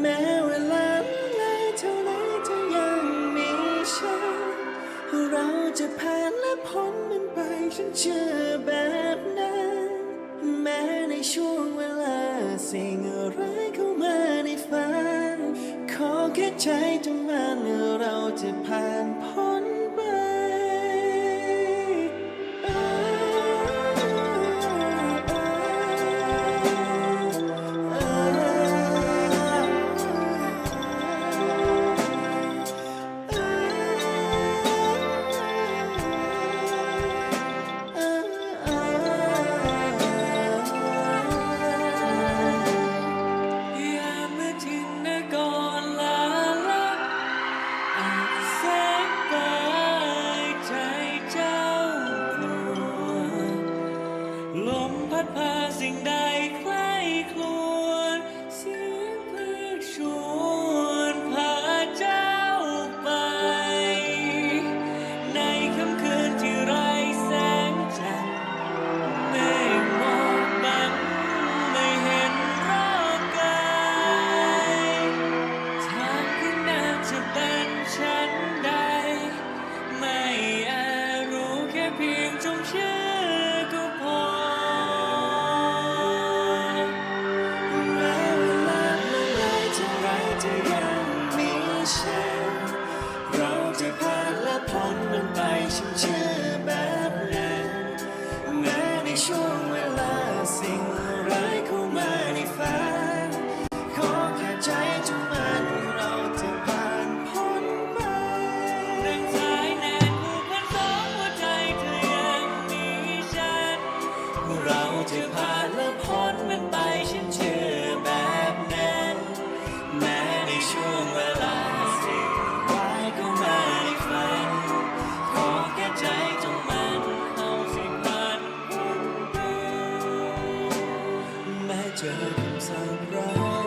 แม้เวลาเลยเท่าไรเธยังมีฉัน เราจะผ่านและพ้นมันไปฉันเจอแบบนั้น แม้ในช่วงเวลาสิ่งอะไรเข้ามาในฝัน ขอแค่ใจจงมันเราจะผ่านพ้น turns around.